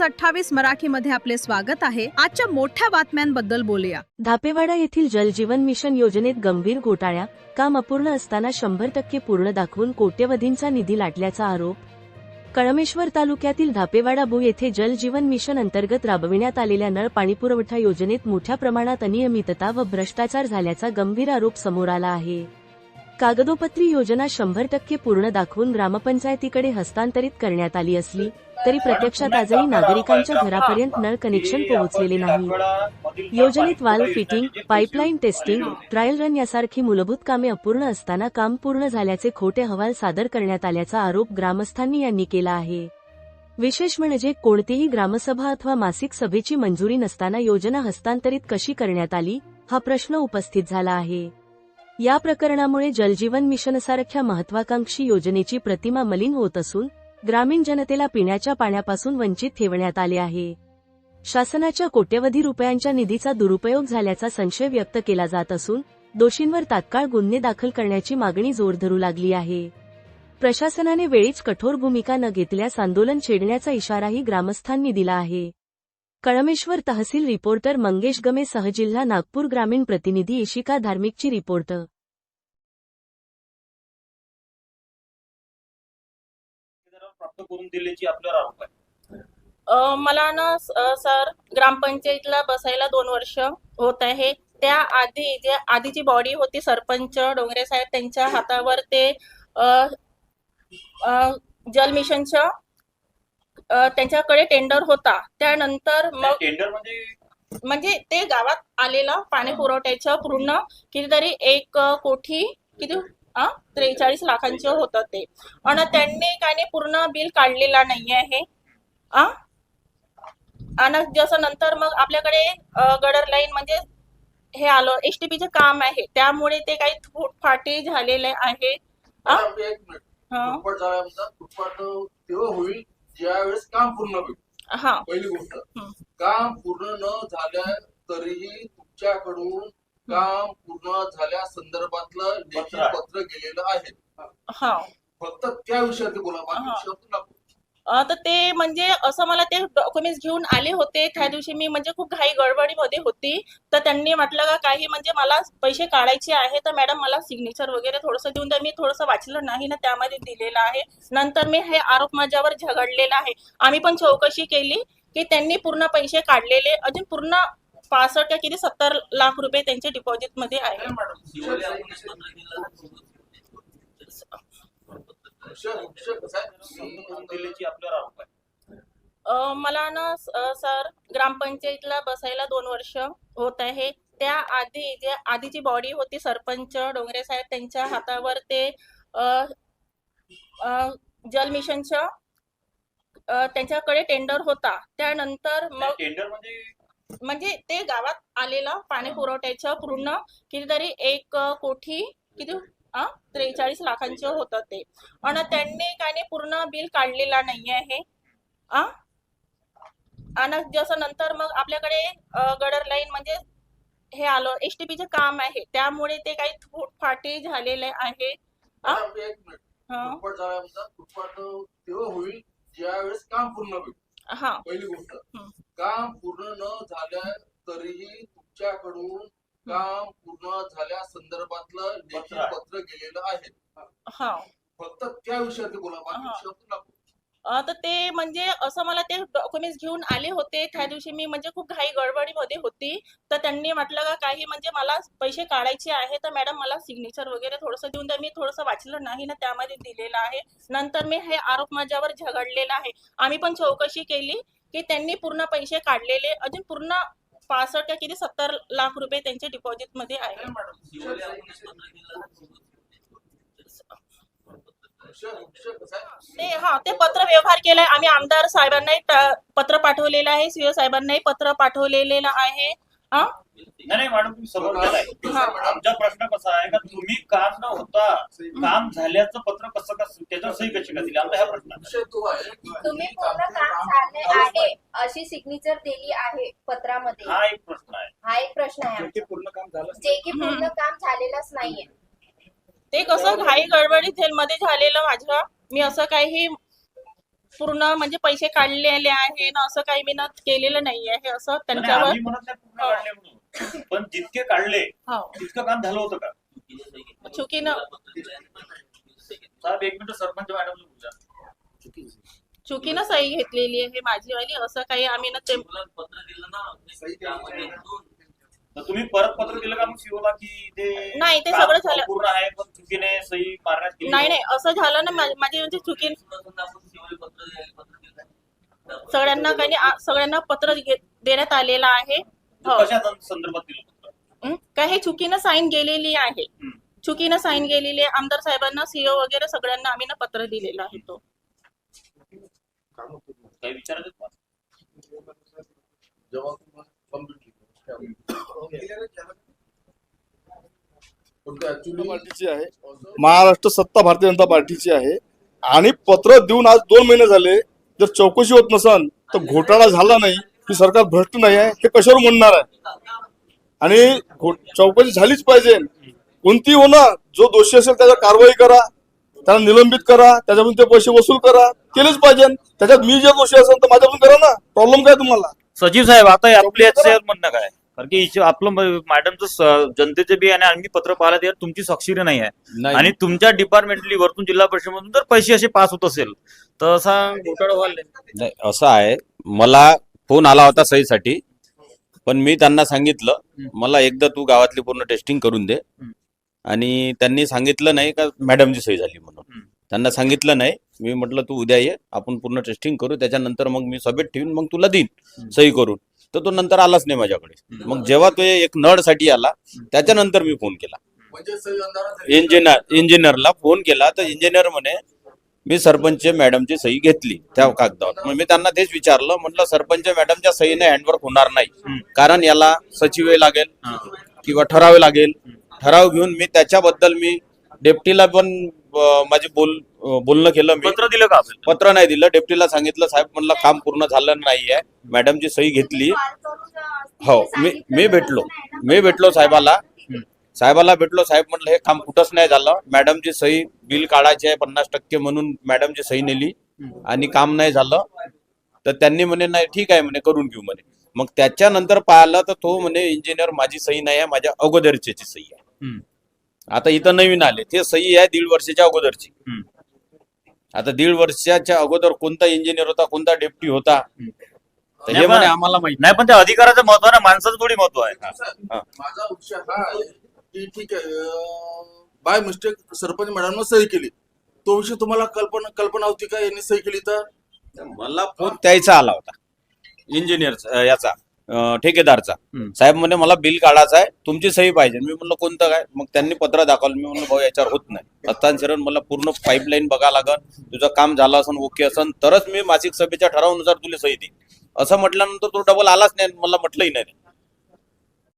News अठ्ठावीस मराठी मध्ये आपले स्वागत आहे. आजच्या मोठ्या बातम्यांबद्दल बोलूया. धापेवाडा येथील जलजीवन मिशन योजनेत गंभीर घोटाळ्या काम अपूर्ण असताना शंभर टक्के पूर्ण दाखवून कोट्यवधींचा निधी लाटल्याचा आरोप. कळमेश्वर तालुक्यातील धापेवाडा भू येथे जल जीवन मिशन अंतर्गत राबविण्यात आलेल्या नळ पाणीपुरवठा योजनेत मोठ्या प्रमाणात अनियमितता व भ्रष्टाचार झाल्याचा गंभीर आरोप समोर आला आहे. कागदोपत्री योजना शंभर टक्के पूर्ण दाखवून ग्रामपंचायतीकडे हस्तांतरित करण्यात आली असली तरी प्रत्यक्षात आजही नागरिकांच्या घरापर्यंत नळ कनेक्शन पोहोचलेले नाही. योजनेत valve fitting pipeline testing trial run यासारखी मूलभूत कामे अपूर्ण असताना काम पूर्ण झाल्याचे खोटे अहवाल सादर करण्यात आल्याचा आरोप ग्रामस्थांनी यांनी केला आहे. विशेष म्हणजे कोणतीही ग्रामसभा अथवा मासिक सभेची मंजुरी नसताना योजना हस्तांतरित कशी करण्यात आली हा प्रश्न उपस्थित झाला आहे. या प्रकरणामुळे जलजीवन मिशनसारख्या महत्वाकांक्षी योजनेची प्रतिमा मलिन होत असून ग्रामीण जनतेला पिण्याच्या पाण्यापासून वंचित ठेवण्यात आले आहे. शासनाच्या कोट्यवधी रुपयांच्या निधीचा दुरुपयोग झाल्याचा संशय व्यक्त केला जात असून दोषींवर तात्काळ गुन्हे दाखल करण्याची मागणी जोर धरू लागली आहे. प्रशासनाने वेळीच कठोर भूमिका न घेतल्यास आंदोलन छेडण्याचा इशाराही ग्रामस्थांनी दिला आहे. कळमेश्वर तहसील रिपोर्टर मंगेश गमे सहजिल्हा नागपूर ग्रामीण प्रतिनिधी इशिका धार्मिकची रिपोर्ट. करून दिल्याची आपल्यावर आरोप आहे. मला ना सर ग्रामपंचायतला बसायला दोन वर्ष होत आहे. त्या आधी जे आधीची बॉडी होती सरपंच डोंगरे साहेब त्यांच्या हातावर ते जल मिशनच्या त्यांच्याकडे टेंडर होता. त्यानंतर मग टेंडर म्हणजे म्हणजे ते गावात आलेलं पाणी पुरवठ्याचं पूर्ण कितीतरी एक कोटी किती आ त्रेचाळीस लाखांचे होतं ते. आणि त्यांनी काही नाही पूर्ण बिल काढलेला नाही आहे आ आणि जसं नंतर मग आपल्याकडे गडर लाईन म्हणजे हे आलं एसटीपीचं काम आहे. त्यामुळे ते काही फुटफाटी झालेले आहे. हा. होईल ज्या वेळेस काम पूर्ण होईल. हा. पहिली गोष्ट. काम पूर्ण न झाल्या तरीही तुमच्याकडून काम पूर्ण झाल्या संदर्भातलं आहे. हा. फक्त त्या बोला बाकी हा. विषयात नको अ, तर ते म्हणजे असं मला ते डॉक्युमेंट्स घेऊन आले होते. त्या दिवशी मी म्हणजे खूप घाई गडबडीमध्ये होती. तर त्यांनी म्हटलं का काही म्हणजे मला पैसे काढायचे आहे तर मॅडम मला सिग्नेचर वगैरे थोडंसं देऊन द्या. मी थोडंसं वाचलं नाही ना त्यामध्ये दिलेलं आहे. नंतर मी हे आरोप माझ्यावर झगडलेला आहे. आम्ही पण चौकशी केली की त्यांनी पूर्ण पैसे काढलेले अजून पूर्ण पासष्ट किती सत्तर लाख रुपये त्यांच्या डिपॉझिटमध्ये आहे. मॅडम करून दिल्याची आपल्यावर आरोप आहे अ, मला ना सर ग्रामपंचायतला बसायला दोन वर्ष होत आहे. त्या आधी जे आधीची बॉडी होती सरपंच डोंगरे साहेब त्यांच्या हातावर ते जल मिशनच्या अ, त्यांच्याकडे टेंडर होता. त्यानंतर मग टेंडर म्हणजे म्हणजे ते गावात आलेलं पाणी पुरवठ्याचं पूर्ण कितीतरी एक कोटी किती? आ त्रेचाळीस लाखांचे होतं ते. आणि त्यांनी काही नाही पूर्ण बिल काढलेला नाही आहे आ? आणि जसं नंतर मग आपल्याकडे गडर लाईन म्हणजे हे आलं एसटीपीचं काम आहे. त्यामुळे ते काही फुटफाटी झालेले आहे. हा. होईल काम पूर्ण होईल. हा. पहिली गोष्ट. हं. काम पूर्ण न झाल्या तरीही तुमच्याकडून काम पूर्ण झाल्या संदर्भातलं लेखी पत्र आहे. पत्र गेलेलं आहे. हा. फक्त त्या विषयात बोला बाकी हा. विषयात नको अ, तर ते म्हणजे असं मला ते डॉक्युमेंट्स घेऊन आले होते. त्या दिवशी मी म्हणजे खूप घाई गडबडीमध्ये होती. तर त्यांनी म्हटलं का काही म्हणजे मला पैसे काढायचे आहे तर मॅडम मला सिग्नेचर वगैरे थोडंसं देऊन द्या. मी थोडंसं वाचलं नाही ना त्यामध्ये दिलेलं आहे. नंतर मी हे आरोप माझ्यावर झगडलेला आहे. आम्ही पण चौकशी केली की त्यांनी पूर्ण पैसे काढलेले. अजून पूर्ण पासष्ट का किती सत्तर लाख रुपये त्यांच्या डिपॉझिटमध्ये आहे. नाही मॅडम ते हा ते पत्र व्यवहार केलाय. आम्ही आमदार साहेबांनाही पत्र पाठवलेलं आहे. सीओ साहेबांनाही पत्र पाठवलेलं आहे. हा? नाही नाही मॅडम तुम्ही. आमचा प्रश्न कसा आहे का तुम्ही काम न होता काम झाल्याचं पत्र कसं कसं त्याच्यावर सही कशी का दिली? आमचा हा प्रश्न तुम्ही पूर्ण काम झाले आहे. अशी सिग्नेचर दिली आहे पत्रामध्ये. हा एक प्रश्न आहे. हा एक प्रश्न आहे आमचा. पूर्ण काम झालं जे की पूर्ण काम झालेलंच नाहीये. ते कसं घाई गडबडी मध्ये झालेलं माझं. मी असं काही पूर्ण म्हणजे पैसे काढलेले आहे ना असं काही मी ना केलेलं नाही आहे असं त्यांच्यावर पण जितके काढले हो. तितकं काम झालं होतं का? चुकीनं. साहेब एक मिनिट सरपंच मॅडम चुकीनं सही घेतलेली आहे माझी वाली. असं काही आम्ही ना ते तर तुम्ही परत पत्र दिलं का मग शिवला की ते नाही, ते काम सगळं झालं. पूर्ण आहे पण चुकीने सही मारण्यात केली नाही नाही असं झालं ना माझी म्हणजे चुकी सगळ्यांना काही आ- सगळ्यांना पत्र घे- देण्यात आलेलं आहे हो. कशा सं- संदर्भात दिलं पत्र हं? काय हे चुकीनं साईन गेलेली आहे हं. चुकीनं साईन गेलेली आहे आमदार साहेबांना सीओ वगैरे सगळ्यांना आम्ही ना पत्र दिलेलं आहे तो काही विचारायचं तुम्हाला केलं. महाराष्ट्र सत्ता भारतीय जनता पार्टीची आहे. आणि पत्र देऊन आज दोन महिने झाले. जर चौकशी होत नसन तर घोटाळा झाला नाही. की सरकार भ्रष्ट नाही आहे. हे कशावर म्हणणार आहे? आणि चौकशी झालीच पाहिजे. कोणती हो ना जो दोषी असेल त्याच्यावर कारवाई करा. त्याला निलंबित करा. त्याच्यातून ते पैसे वसूल करा. केलेच पाहिजे. त्याच्यात मी जे दोषी असेल तर माझ्यातून करा ना. प्रॉब्लेम काय तुम्हाला? सचिव साहेब आता म्हणणं काय? कारण की हिचे- आपलं मॅडमचं जनतेचे बी आणि आम्ही पत्र पाहिलं ते तुमची स्वाक्षरी नाही आहे. आणि तुमच्या डिपार्टमेंटली वरतून जिल्हा परिषदेमधून जर पैसे असे पास होत असेल तर असा घोटाळा व्हायला नाही. नाही असं आहे. मला फोन आला होता सहीसाठी पण मी त्यांना सांगितलं मला एकदा तू गावातली पूर्ण टेस्टिंग करून दे. आणि त्यांनी सांगितलं नाही का मॅडमची सही झाली म्हणून. त्यांना सांगितलं नाही. मी म्हटलं तू उद्या ये आपण पूर्ण टेस्टिंग करू त्याच्यानंतर मग मी सभेत ठेवून मग तुला देईन सही करून. तर तो नंतर आलाच नाही माझ्याकडे. मग जेव्हा तो एक नळसाठी आला त्याच्यानंतर मी फोन केला. म्हणजे. इंजिनियर इंजिनियरला फोन केला तर इंजिनियर म्हणे मी सरपंच मॅडमची सही घेतली त्या कागदावर. मग मी त्यांना तेच विचारलं म्हटलं सरपंच मॅडमच्या सहीने हँडवर्क होणार नाही. कारण याला सचिवे लागेल किंवा ठरावे लागेल. ठराव घेऊन मी त्याच्याबद्दल मी डेप्टीला पण माझे बोल बोलणं केलं मी. पत्र दिलं का? पत्र नाही दिलं. डेप्टीला सांगितलं साहेब म्हणलं काम पूर्ण झालं नाही आहे मॅडमची सही घेतली. हो मी मी भेटलो. मी भेटलो साहेबाला. साहेबाला भेटलो. साहेब म्हटलं हे काम कुठंच नाही झालं. मॅडमची सही बिल काढायची आहे पन्नास टक्के म्हणून मॅडमची सही नेली आणि काम नाही झालं. तर त्यांनी म्हणे नाही ठीक आहे म्हणे करून घेऊ म्हणे. मग त्याच्यानंतर पाहिलं तर तो म्हणे इंजिनियर माझी सही नाही आहे. माझ्या अगोदरची सही आहे. आता इथं नवीन आले. ते सही आहे दीड वर्षाच्या अगोदरची. आता दीड वर्षाच्या अगोदर कोणता इंजिनियर होता कोणता डेप्टी होता? तर नाही हे म्हणे पण- आम्हाला माहिती नाही. पण त्या अधिकाराचं महत्त्व आहे ना माणसाचं थोडी महत्त्व आहे. हा. माझा विषय हा आहे की ठीक आहे बाय मिस्टेक सरपंच मॅडमनं सही केली. तो विषय तुम्हाला कल्पना कल्पना होती का यांनी सही केली तर? मला फोन त्याचा आला होता. इंजिनियर याचा. ठेकेदारचा. साहेब म्हणे मला बिल काढायचं आहे तुमची सही पाहिजे. मी म्हणलं कोणतं काय? मग त्यांनी पत्र दाखवलं. मी म्हणलं भाऊ याच्यावर होत नाही. हस्तांतरण मला पूर्ण पाईपलाईन बघा लागन. तुझं काम झालं असन ओके असन. तरच मी मासिक सभेच्या ठरावानुसार तुला सही देईन. असं म्हटल्यानंतर तो डबल आलाच नाही मला म्हटलंही नाही.